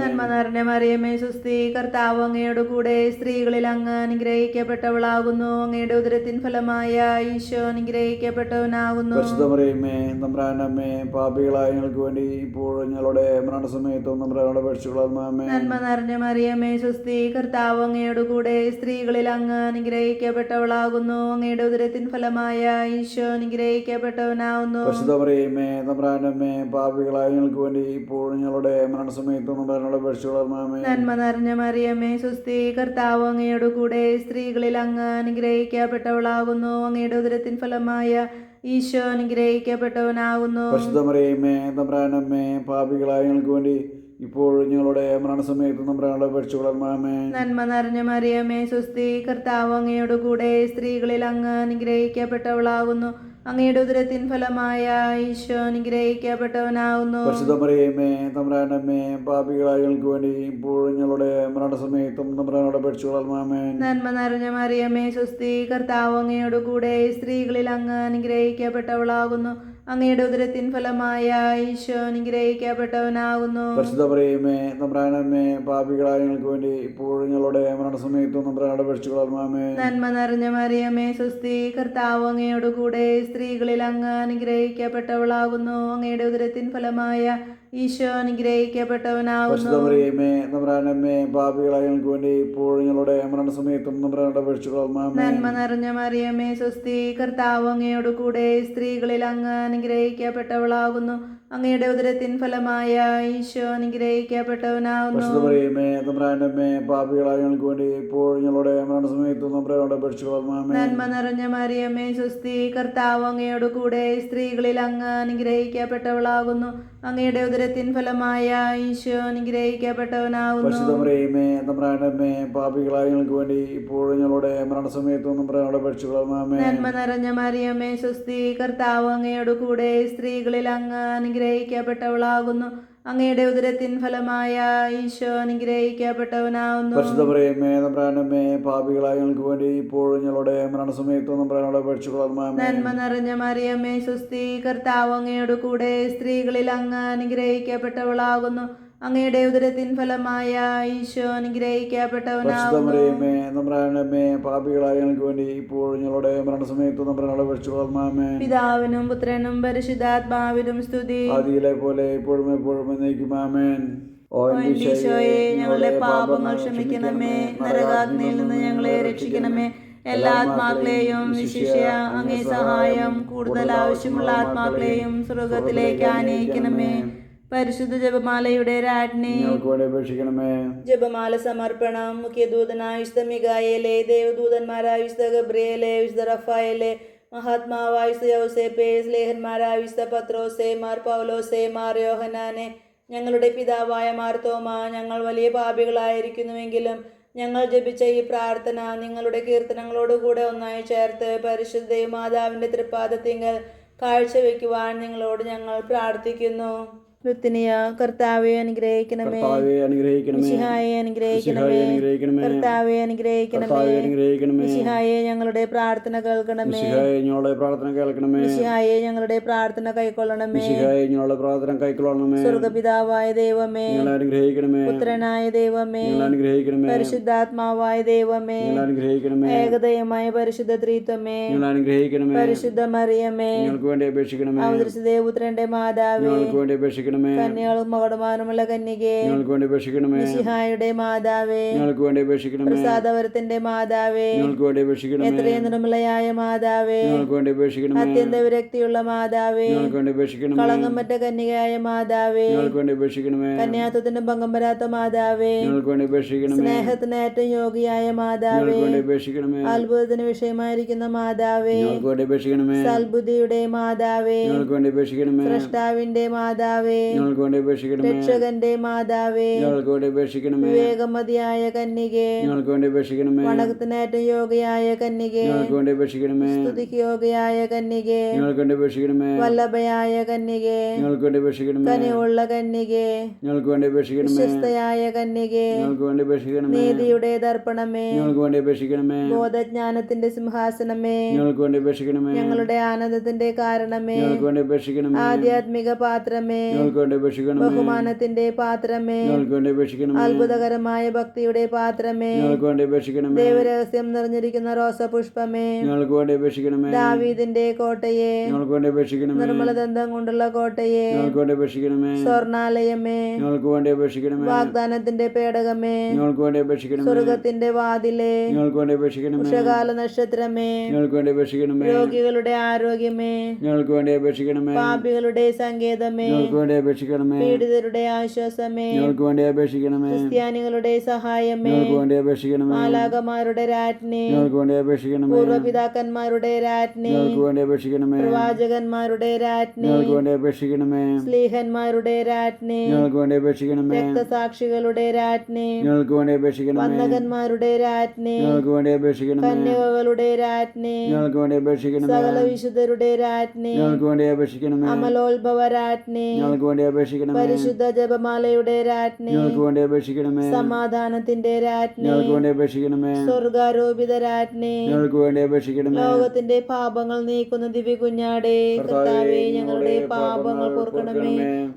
Speaker 1: നന്മ മറിയമേ സുസ്തി കർത്താവ് അങ്ങയുടെ കൂടെ സ്ത്രീകളിൽ അങ്ങ് അനുഗ്രഹിക്കപ്പെട്ടവളാകുന്നു. അങ്ങയുടെ ഉദരത്തിൻ ഫലമായ ഈശോ അനുഗ്രഹിക്കപ്പെട്ടവനാകുന്നു.
Speaker 2: പരിശുദ്ധമറിയമേ നമ്പ്രാനമ്മേ പാപികളായ ഞങ്ങൾക്ക് വേണ്ടി ഇപ്പോഴും ഞങ്ങളുടെ മരണസമയത്തും നമ്പ്രാനോട് അപേക്ഷിച്ചുകൊള്ളണമേ
Speaker 1: നന്മ നിറഞ്ഞ മറിയമേ സുസ്തി കർത്താവ് അങ്ങയുടെ കൂടെ സ്ത്രീകളിൽ അങ്ങ് അനുഗ്രഹിക്കപ്പെട്ടവളാകുന്നു. അങ്ങയുടെ ഉദരത്തിൻ ഫലമായ ഈശോ അനുഗ്രഹിക്കപ്പെട്ടവനാകുന്നു
Speaker 2: പരിശുദ്ധമറിയമേ നമ്പ്രാനമ്മേ പാപികളായ ഞങ്ങൾക്ക് വേണ്ടി ഇപ്പോൾ ഞങ്ങളുടെ മരണസമയത്തും നമ്പ്രാനോട് അപേക്ഷിച്ചുകൊള്ളണമേ
Speaker 1: നന്മ നിറഞ്ഞ മറിയമേ സുസ്തി കർത്താവ് അങ്ങയുടെ കൂടെ സ്ത്രീകളിൽ അങ്ങ് അനുഗ്രഹിക്കപ്പെട്ടവളാകുന്നു. അങ്ങയുടെ ഉദരത്തിൻ ഫലമായ ഈശോ അനുഗ്രഹിക്കപ്പെട്ടവനാകുന്നു.
Speaker 2: പരിശുദ്ധമറിയമേ നമ്പ്രാനമ്മേ പാപികളായ ഞങ്ങൾക്ക് വേണ്ടി ഇപ്പോഴും ഞങ്ങളുടെ മരണസമയത്തും നമ്പ്രാനോട് അപേക്ഷിച്ചുകൊള്ളണമേ
Speaker 1: നന്മ നിറഞ്ഞ മറിയമേ സുസ്തി കർത്താവ് അങ്ങയുടെ കൂടെ സ്ത്രീകളിൽ അങ്ങ് അനുഗ്രഹിക്കപ്പെട്ടവളാകുന്നു. അങ്ങയുടെ ഉദരത്തിൻ ഫലമായ ഈശോ അനുഗ്രഹിക്കപ്പെട്ടവനാകുന്നു
Speaker 2: പരിശുദ്ധമറിയമേ തമ്പ്രാനമ്മേ പാപികളായ ഞങ്ങൾക്ക് വേണ്ടി ഇപ്പോഴും ഞങ്ങളുടെ മരണസമയത്തും തമ്പ്രാനോട് അപേക്ഷിച്ചുകൊള്ളണമേ
Speaker 1: നന്മ നിറഞ്ഞ മറിയമേ സുസ്തി കർത്താവ് അങ്ങയോട് കൂടെ സ്ത്രീകളിൽ അങ്ങ് അനുഗ്രഹിക്കപ്പെട്ടവളാകുന്നു. അങ്ങയുടെ ഉദരത്തിൻ ഫലമായ ഈശോ അനുഗ്രഹിക്കപ്പെട്ടവനാകുന്നു.
Speaker 2: പരിശുദ്ധ പറയുമേ നമ്പ്രാനമ്മേ പാപികളായ ഞങ്ങൾക്ക് വേണ്ടി ഇപ്പോഴും ഞങ്ങളുടെ മരണസമയത്തും നമ്പ്രാനുടെ പരിശുദ്ധമാമേ
Speaker 1: നന്മ നിറഞ്ഞ മറിയമേ സുസ്തി കർത്താവ് അങ്ങയോട് കൂടെ സ്ത്രീകളിൽ അങ്ങ് അനുഗ്രഹിക്കപ്പെട്ടവളാകുന്നു. അങ്ങയുടെ ഉദരത്തിൻ ഫലമായ ഈശോ അനുഗ്രഹിക്കപ്പെട്ടവനാകുന്നു
Speaker 2: നമ്പ്രാനമ്മേ പാപികളായ ഞങ്ങൾക്ക് വേണ്ടി ഇപ്പോൾ ഞങ്ങളുടെ മരണസമയത്തും നമ്പ്രാനുടെ
Speaker 1: നന്മ നിറഞ്ഞ മറിയമേ സ്വസ്തി കർത്താവ് അങ്ങയോട് കൂടെ സ്ത്രീകളിൽ അങ്ങ് അനുഗ്രഹിക്കപ്പെട്ടവളാകുന്നു. അങ്ങയുടെ ഉദരത്തിൻ ഫലമായ ഈശോ
Speaker 2: പറയുമേ നമ്പ്രാനമ്മേ പാപികളായ ഞങ്ങൾക്ക് വേണ്ടി ഇപ്പോൾ ഞങ്ങളുടെ മരണസമയത്തും പരിശുദ്ധമാമേ
Speaker 1: നന്മ നിറഞ്ഞ മറിയമേ സുസ്തി കർത്താവ് അങ്ങയോട് കൂടെ സ്ത്രീകളിൽ അങ്ങ് അനുഗ്രഹിക്കപ്പെട്ടവളാകുന്നു. അങ്ങയുടെ ഉദരത്തിൻ ഫലമായ ഈശോ അനുഗ്രഹിക്കപ്പെട്ടവനാകുന്നു.
Speaker 2: പരിശുദ്ധ പറയുമേ നമ്പ്രാനമ്മേ പാപികളായ ഞങ്ങൾക്ക് വേണ്ടി ഇപ്പോഴും ഞങ്ങളുടെ മരണസമയത്തും പരിശുദ്ധമാമേ
Speaker 1: നന്മ നിറഞ്ഞ മറിയമേ സുസ്തി കർത്താവ് അങ്ങയോട് കൂടെ സ്ത്രീകളിൽ അങ്ങ് അനുഗ്രഹിക്കപ്പെട്ടവളാകുന്നു അങ്ങയുടെ ഉദരത്തിൻ ഫലമായ ഈശോ അനുഗ്രഹിക്കപ്പെട്ടവനാകുന്നു
Speaker 2: പരിശുദ്ധ പറയുമേ നമ്പ്രാനമ്മേ പാപികളായ ഞങ്ങൾക്ക് വേണ്ടി ഇപ്പോഴും ഞങ്ങളുടെ മരണസമയത്തും നമ്പ്രാനോടെ പരിശുദ്ധമാമേ
Speaker 1: നന്മ നിറഞ്ഞ മറിയമ്മേ സുസ്തി കർത്താവ് അങ്ങയോട് കൂടെ സ്ത്രീകളിൽ അങ്ങ് അനുഗ്രഹിക്കപ്പെട്ടവളാകുന്നു. അങ്ങയുടെ ഉദരത്തിൻ ഫലമായ ഈശോ
Speaker 2: അനുഗ്രഹിക്കപ്പെട്ടവനാമേ നമ്പ്രാനമ്മേ പാപികളായ ഞങ്ങൾക്ക് വേണ്ടി ഇപ്പോഴും ഞങ്ങളുടെ മരണസമയത്തും നമ്പ്രാനുടെ പരിശുദ്ധമാമേ
Speaker 1: പിതാവിനും പുത്രനും പരിശുദ്ധാത്മാവിനും സ്തുതി.
Speaker 2: ആദിയിലെ പോലെ ഇപ്പോഴും എപ്പോഴും എന്നേക്കും എന്റെ
Speaker 1: ഈശോയെ ഞങ്ങളുടെ പാപങ്ങൾ ക്ഷമിക്കണമേ. നരകാഗ്നിയിൽ നിന്ന് ഞങ്ങളെ രക്ഷിക്കണമേ. എല്ലാ ആത്മാക്കളെയും വിശിഷ്യ അങ്ങേ സഹായം കൂടുതൽ ആവശ്യമുള്ള ആത്മാക്കളെയും സ്വർഗത്തിലേക്ക് ആനയിക്കണമേ. പരിശുദ്ധ ജപമാലയുടെ രാജ്ഞി.
Speaker 2: അപേക്ഷിക്കണമേ.
Speaker 1: ജപമാല സമർപ്പണം. മുഖ്യദൂതനായ വിശുദ്ധ മികായേലെ ദേവദൂതന്മാരായ വിശുദ്ധ ഗബ്രിയേലെ വിശുദ്ധ റഫായേലെ മഹാത്മാവായ വിശുദ്ധ യൗസേപ്പെ സ്ലേഹന്മാരായ വിശുദ്ധ പത്രോസെ മാർ പൗലോസെ മാർ യോഹനാനെ ഞങ്ങളുടെ പിതാവായ മാർത്തോമ ഞങ്ങൾ വലിയ പാപികളായിരിക്കുന്നുവെങ്കിലും ഞങ്ങൾ ജപിച്ച ഈ പ്രാർത്ഥന നിങ്ങളുടെ കീർത്തനങ്ങളോടുകൂടെ ഒന്നായി ചേർത്ത് പരിശുദ്ധ മാതാവിന്റെ തൃപ്പാദത്തിങ്കൽ കാഴ്ചവെക്കുവാൻ നിങ്ങളോട് ഞങ്ങൾ പ്രാർത്ഥിക്കുന്നു. ലുത്തിനിയ കർത്താവെ അനുഗ്രഹിക്കണമേ.
Speaker 2: കർത്താവെ അനുഗ്രഹിക്കണമേ.
Speaker 1: മിശിഹായെ അനുഗ്രഹിക്കണമേ.
Speaker 2: മിശിഹായെ അനുഗ്രഹിക്കണമേ.
Speaker 1: കർത്താവെ അനുഗ്രഹിക്കണമേ. മിശിഹായെ ഞങ്ങളുടെ പ്രാർത്ഥന കേൾക്കണമേ.
Speaker 2: ഞങ്ങളുടെ പ്രാർത്ഥന കേൾക്കണമേ.
Speaker 1: മിശിഹായെ ഞങ്ങളുടെ പ്രാർത്ഥന കൈക്കൊള്ളണമേ.
Speaker 2: ഞങ്ങളുടെ പ്രാർത്ഥന കൈക്കൊള്ളണമേ.
Speaker 1: സ്വർഗപിതാവായ ദൈവമേ.
Speaker 2: അനുഗ്രഹിക്കണമേ.
Speaker 1: പുത്രനായ ദൈവമേ.
Speaker 2: അനുഗ്രഹിക്കണമേ.
Speaker 1: പരിശുദ്ധാത്മാവായ ദൈവമേ.
Speaker 2: അനുഗ്രഹിക്കണമേ.
Speaker 1: ഏകദയമായ പരിശുദ്ധ ത്രീത്വമേ.
Speaker 2: അനുഗ്രഹിക്കണമേ.
Speaker 1: പരിശുദ്ധ മറിയമേ.
Speaker 2: ഞങ്ങൾക്ക് വേണ്ടി അപേക്ഷിക്കണമേ.
Speaker 1: ദേവപുത്രന്റെ മാതാവേ.
Speaker 2: ഞങ്ങൾക്ക് വേണ്ടി അപേക്ഷിക്കണമേ
Speaker 1: കന്യകളും മകടമാനുമുള്ള കന്യകേ
Speaker 2: ഞങ്ങൾക്ക് വേണ്ടി അപേക്ഷിക്കണമേ
Speaker 1: സിഹായുടെ മാതാവേ
Speaker 2: ഞങ്ങൾക്ക് വേണ്ടി അപേക്ഷിക്കണമേ
Speaker 1: പ്രസാദവരത്തിന്റെ മാതാവേ
Speaker 2: ഞങ്ങൾക്ക് വേണ്ടി അപേക്ഷിക്കണമേ
Speaker 1: എത്രയും നിർമ്മലയായ മാതാവേ
Speaker 2: ഞങ്ങൾക്ക് വേണ്ടി അപേക്ഷിക്കണമേ
Speaker 1: അത്യന്ത വിരക്തിയുള്ള മാതാവേ
Speaker 2: ഞങ്ങൾക്ക് വേണ്ടി അപേക്ഷിക്കണമേ
Speaker 1: കളങ്കം മറ്റ കന്യകയായ മാതാവേ
Speaker 2: ഞങ്ങൾക്ക് വേണ്ടി അപേക്ഷിക്കണമേ
Speaker 1: കന്യാത്വത്തിന് ഭംഗം വരാത്ത മാതാവേ
Speaker 2: ഞങ്ങൾക്ക് വേണ്ടി അപേക്ഷിക്കണമേ
Speaker 1: സ്നേഹത്തിന് ഏറ്റവും യോഗിയായ മാതാവേ
Speaker 2: ഞങ്ങൾക്ക് വേണ്ടി അപേക്ഷിക്കണമേ
Speaker 1: അത്ഭുതത്തിന് വിഷയമായിരിക്കുന്ന മാതാവേ
Speaker 2: ഞങ്ങൾക്ക് വേണ്ടി അപേക്ഷിക്കണമേ
Speaker 1: സൽബുദ്ധിയുടെ മാതാവേ
Speaker 2: ഞങ്ങൾക്ക് വേണ്ടി അപേക്ഷിക്കണമേ
Speaker 1: സ്രഷ്ടാവിന്റെ മാതാവേ
Speaker 2: ഞങ്ങൾക്ക് വേണ്ടി അപേക്ഷിക്കണമേ
Speaker 1: രക്ഷകന്റെ മാതാവേ
Speaker 2: ഞങ്ങൾക്ക് വേണ്ടി അപേക്ഷിക്കണമേ
Speaker 1: വിവേകമതിയായ കന്യകേ
Speaker 2: ഞങ്ങൾക്ക് വേണ്ടി അപേക്ഷിക്കണമേ
Speaker 1: വണക്കത്തിന് യോഗയായ യോഗിയായ കന്യകേ
Speaker 2: ഞങ്ങൾക്ക് വേണ്ടി അപേക്ഷിക്കണമേ
Speaker 1: സ്തുതിക്ക് യോഗയായ കന്യകേ
Speaker 2: ഞങ്ങൾക്ക് വേണ്ടി അപേക്ഷിക്കണമേ
Speaker 1: വല്ലഭയായ കന്യകേ
Speaker 2: ഞങ്ങൾക്ക് വേണ്ടി അപേക്ഷിക്കണമേ
Speaker 1: കനിയുള്ള കന്യകേ
Speaker 2: ഞങ്ങൾക്ക് വേണ്ടി അപേക്ഷിക്കണമേ
Speaker 1: വിശ്വസ്തയായ കന്യകേ
Speaker 2: ഞങ്ങൾക്ക് വേണ്ടി അപേക്ഷിക്കണമേ
Speaker 1: നീതിയുടെ ദർപ്പണമേ
Speaker 2: ഞങ്ങൾക്ക് വേണ്ടി അപേക്ഷിക്കണമേ
Speaker 1: ബോധജ്ഞാനത്തിന്റെ സിംഹാസനമേ
Speaker 2: ഞങ്ങൾക്ക് വേണ്ടി അപേക്ഷിക്കണമേ
Speaker 1: ഞങ്ങളുടെ ആനന്ദത്തിന്റെ കാരണമേ
Speaker 2: ഞങ്ങൾക്ക് വേണ്ടി അപേക്ഷിക്കണമേ
Speaker 1: ആധ്യാത്മിക പാത്രമേ
Speaker 2: ഞങ്ങൾക്ക് വേണ്ടി അപേക്ഷിക്കണമേ
Speaker 1: ബഹുമാനത്തിന്റെ പാത്രമേ
Speaker 2: ഞങ്ങൾക്ക് വേണ്ടി അപേക്ഷിക്കണമേ
Speaker 1: അത്ഭുതകരമായ ഭക്തിയുടെ പാത്രമേ
Speaker 2: ഞങ്ങൾക്ക് വേണ്ടി അപേക്ഷിക്കണമേ
Speaker 1: ദൈവരഹസ്യം നിറഞ്ഞിരിക്കുന്ന റോസപുഷ്പമേ
Speaker 2: ഞങ്ങൾക്ക് വേണ്ടി അപേക്ഷിക്കണമേ
Speaker 1: ദാവീദിന്റെ കോട്ടയെ
Speaker 2: ഞങ്ങൾക്ക് വേണ്ടി അപേക്ഷിക്കണമേ
Speaker 1: നിർമ്മലദന്തം കൊണ്ടുള്ള കോട്ടയെ
Speaker 2: ഞങ്ങൾക്ക് വേണ്ടി അപേക്ഷിക്കണമേ
Speaker 1: സ്വർണാലയമേ
Speaker 2: ഞങ്ങൾക്ക് വേണ്ടി അപേക്ഷിക്കണമേ
Speaker 1: വാഗ്ദാനത്തിന്റെ പേടകമേ
Speaker 2: ഞങ്ങൾക്ക് വേണ്ടി അപേക്ഷിക്കണമേ
Speaker 1: സ്വർഗത്തിന്റെ വാതിലേ
Speaker 2: ഞങ്ങൾക്ക് വേണ്ടി അപേക്ഷിക്കണമേ
Speaker 1: ഉഷകാല നക്ഷത്രമേ
Speaker 2: ഞങ്ങൾക്ക് വേണ്ടി അപേക്ഷിക്കണമേ
Speaker 1: രോഗികളുടെ ആരോഗ്യമേ
Speaker 2: ഞങ്ങൾക്ക് വേണ്ടി അപേക്ഷിക്കണമേ
Speaker 1: പാപികളുടെ സങ്കേതമേ
Speaker 2: ഞങ്ങൾക്ക് വേണ്ടി അപേക്ഷിക്കണമേ
Speaker 1: പീഡിതരുടെ ആശ്വാസമേ
Speaker 2: ഞങ്ങൾക്ക് വേണ്ടി അപേക്ഷിക്കണമേ
Speaker 1: ക്രിസ്ത്യാനികളുടെ സഹായമേ
Speaker 2: ഞങ്ങൾക്ക് വേണ്ടി അപേക്ഷിക്കണമേ
Speaker 1: മാലാകമാരുടെ രാജ്ഞി
Speaker 2: ഞങ്ങൾക്ക് വേണ്ടി അപേക്ഷിക്കണമേ
Speaker 1: പൂർവപിതാക്കന്മാരുടെ രാജ്ഞി
Speaker 2: ഞങ്ങൾക്ക് വേണ്ടി അപേക്ഷിക്കണമേ
Speaker 1: പ്രവാചകന്മാരുടെ രാജ്ഞി
Speaker 2: ഞങ്ങൾക്ക് വേണ്ടി അപേക്ഷിക്കണമേ
Speaker 1: സ്ലീഹന്മാരുടെ രാജ്ഞി
Speaker 2: ഞങ്ങൾക്ക് വേണ്ടി അപേക്ഷിക്കണമേ
Speaker 1: രക്തസാക്ഷികളുടെ രാജ്ഞി
Speaker 2: ഞങ്ങൾക്ക് വേണ്ടി അപേക്ഷിക്കണമേ
Speaker 1: വന്ദകന്മാരുടെ രാജ്ഞി
Speaker 2: ഞങ്ങൾക്ക് വേണ്ടി അപേക്ഷിക്കണമേ
Speaker 1: കന്യകകളുടെ രാജ്ഞി
Speaker 2: ഞങ്ങൾക്ക് വേണ്ടി അപേക്ഷിക്കണമേ
Speaker 1: സകല വിശുദ്ധരുടെ രാജ്ഞി
Speaker 2: ഞങ്ങൾക്ക് വേണ്ടി അപേക്ഷിക്കണമേ
Speaker 1: അമലോത്ഭവ രാജ്ഞി
Speaker 2: ഞങ്ങൾക്ക് വേണ്ടി അപേക്ഷിക്കണമേ.
Speaker 1: പരിശുദ്ധ ജപമാലയുടെ രാജ്ഞി
Speaker 2: ഞങ്ങൾക്ക് വേണ്ടി അപേക്ഷിക്കണമേ.
Speaker 1: സമാധാനത്തിന്റെ രാജ്ഞി
Speaker 2: ഞങ്ങൾക്ക് വേണ്ടി അപേക്ഷിക്കണമേ.
Speaker 1: സ്വർഗാരോപിത രാജ്ഞി
Speaker 2: ഞങ്ങൾക്ക് വേണ്ടി അപേക്ഷിക്കണമേ.
Speaker 1: ലോകത്തിന്റെ പാപങ്ങൾ നീക്കുന്ന ദിവ്യ കുഞ്ഞാടേ കർത്താവേ ഞങ്ങളുടെ പാപങ്ങൾ പൊറുക്കണമേ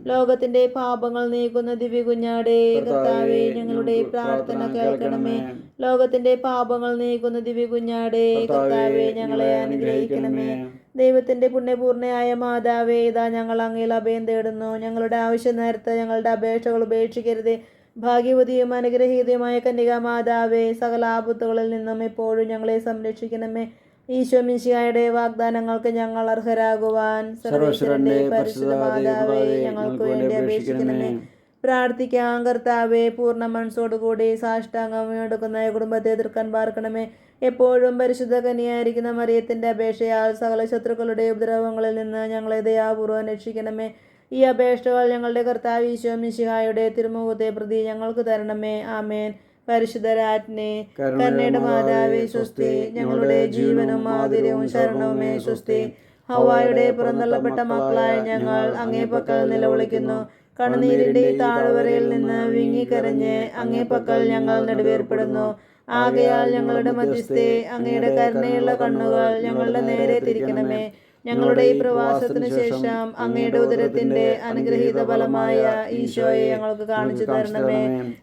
Speaker 1: ലോകത്തിന്റെ പാപങ്ങൾ നീക്കുന്ന ദിവ്യ കുഞ്ഞാടേ കർത്താവേ ഞങ്ങളുടെ പ്രാർത്ഥന കേൾക്കണമേ. ലോകത്തിന്റെ പാപങ്ങൾ നീക്കുന്ന ദിവ്യ കുഞ്ഞാടേ കർത്താവേ ഞങ്ങളെ അനുഗ്രഹിക്കണമേ. ദൈവത്തിന്റെ പുണ്യപൂർണയായ മാതാവേ ഇതാ ഞങ്ങൾ അങ്ങയിൽ അഭയം തേടുന്നു. ഞങ്ങളുടെ ആവശ്യം നേരത്തെ ഞങ്ങളുടെ അപേക്ഷകൾ ഉപേക്ഷിക്കരുതേ. ഭാഗ്യവതിയും അനുഗ്രഹീതയുമായ കന്യക മാതാവേ സകല ആപത്തുകളിൽ നിന്നും എപ്പോഴും ഞങ്ങളെ സംരക്ഷിക്കണമേ. ഈശോ മിശിയായുടെ വാഗ്ദാനങ്ങൾക്ക് ഞങ്ങൾ അർഹരാകുവാൻ സർവേശ്വരന്റെ പരിശുദ്ധ മാതാവേ ഞങ്ങൾക്ക് വേണ്ടി അപേക്ഷിക്കണമേ. പ്രാർത്ഥിക്കാം. കർത്താവെ പൂർണ മനസ്സോടുകൂടി സാഷ്ടാംഗം എടുക്കുന്ന കുടുംബത്തെ എതിർക്കാൻ പാർക്കണമേ. എപ്പോഴും പരിശുദ്ധ കനിയായിരിക്കുന്ന മറിയത്തിന്റെ അപേക്ഷയാൽ സകല ശത്രുക്കളുടെ ഉപദ്രവങ്ങളിൽ നിന്ന് ഞങ്ങളെ ദയാപൂർവം രക്ഷിക്കണമേ. ഈ അപേക്ഷകൾ ഞങ്ങളുടെ കർത്താവ് ഈശോ മിശിഹായുടെ തിരുമുഖത്തെ പ്രതി ഞങ്ങൾക്ക് തരണമേ. ആമേൻ. പരിശുദ്ധരാജ്ഞെ കരുണയുടെ മാതാവേ സ്വസ്തി ഞങ്ങളുടെ ജീവനും മാധുര്യവും ശരണവുമേ സ്വസ്തി. ഹവായുടെ പുറന്തള്ളപ്പെട്ട മക്കളായ ഞങ്ങൾ അങ്ങേ പക്കൽ നിലവിളിക്കുന്നു. കണ്ണുനീരിന്റെ താഴ്വരയിൽ നിന്ന് വിങ്ങിക്കരഞ്ഞ് അങ്ങേ പക്കൽ ഞങ്ങൾ നെടുവേർപ്പെടുന്നു. ആകയാൽ ഞങ്ങളുടെ മധ്യസ്ഥെ അങ്ങയുടെ കരുണയുള്ള കണ്ണുകൾ ഞങ്ങളുടെ നേരെ തിരിക്കണമേ. ഞങ്ങളുടെ ഈ പ്രവാസത്തിന് ശേഷം അങ്ങയുടെ ഉദരത്തിന്റെ അനുഗ്രഹീത ഫലമായ ഈശോയെ ഞങ്ങൾക്ക് കാണിച്ചു തരണമേ.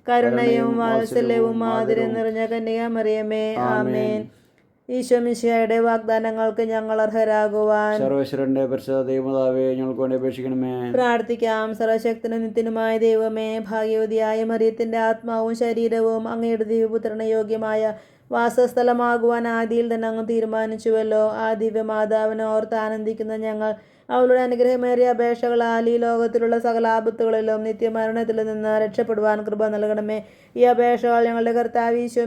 Speaker 1: കരുണയും വാത്സല്യവും മാതിരി നിറഞ്ഞ കന്യകാമറിയമേ. ആമേൻ. ഈശോ മിശിഹായുടെ വാഗ്ദാനങ്ങൾക്ക് ഞങ്ങൾ അർഹരാകുവാൻ
Speaker 2: സർവേശ്വരന്റെ പരിശുദ്ധ ദൈവമാതാവേ ഞങ്ങൾക്ക് വേണ്ടി അപേക്ഷിക്കണമേ.
Speaker 1: പ്രാർത്ഥിക്കാം. സർവശക്തനും നിത്യനുമായ ദൈവമേ ഭാഗ്യവതിയായ മറിയത്തിന്റെ ആത്മാവും ശരീരവും അങ്ങയുടെ ദിവ്യപുത്രന് യോഗ്യമായ വാസസ്ഥലമാകുവാൻ ആദിയിൽ തന്നെ അങ്ങ് തീരുമാനിച്ചുവല്ലോ. ആ ദിവ്യമാതാവിനെ ഓർത്ത് ആനന്ദിക്കുന്ന ഞങ്ങൾ അവളുടെ അനുഗ്രഹമേറിയ അപേക്ഷകളാൽ ഈ ലോകത്തിലുള്ള സകല ആപത്തുകളിലും നിത്യമരണത്തിൽ നിന്ന് രക്ഷപ്പെടുവാൻ കൃപ നൽകണമേ. ഈ അപേക്ഷകൾ ഞങ്ങളുടെ കർത്താവ് ഈശോ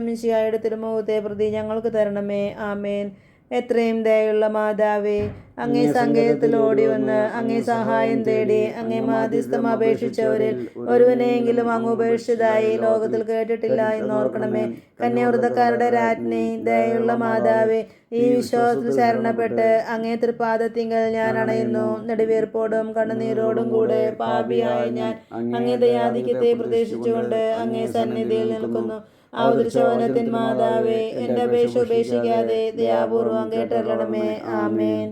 Speaker 1: തിരുമുഖത്തെ പ്രതി ഞങ്ങൾക്ക് തരണമേ. ആമേൻ. എത്രയും ദയുള്ള മാതാവേ അങ്ങേ സങ്കേതത്തിൽ ഓടി വന്ന് അങ്ങേ സഹായം തേടി അങ്ങേ മാധ്യസ്ഥം അപേക്ഷിച്ചവരിൽ ഒരുവനെയെങ്കിലും അങ്ങ് ഉപേക്ഷിച്ചതായി ലോകത്തിൽ കേട്ടിട്ടില്ല എന്ന് ഓർക്കണമേ. കന്യാവൃതക്കാരുടെ രാജ്ഞി ദയുള്ള മാതാവേ ഈ വിശ്വാസത്തിൽ ശരണപ്പെട്ട് അങ്ങേ തൃപ്പാദത്തിങ്കൽ ഞാൻ അണയുന്നു. നെടുവീർപ്പോടും കണ്ണുനീരോടും കൂടെ പാപിയായ ഞാൻ അങ്ങേ ദയാധിക്യത്തെ പ്രതീക്ഷിച്ചുകൊണ്ട് അങ്ങേ സന്നിധിയിൽ നിൽക്കുന്നു. അവതരിച്ചവനത്തിൻ മാതാവേ എന്റെ അപേക്ഷ ഉപേക്ഷിക്കാതെ ദയാപൂർവം കേട്ടരണമേ ആമേൻ.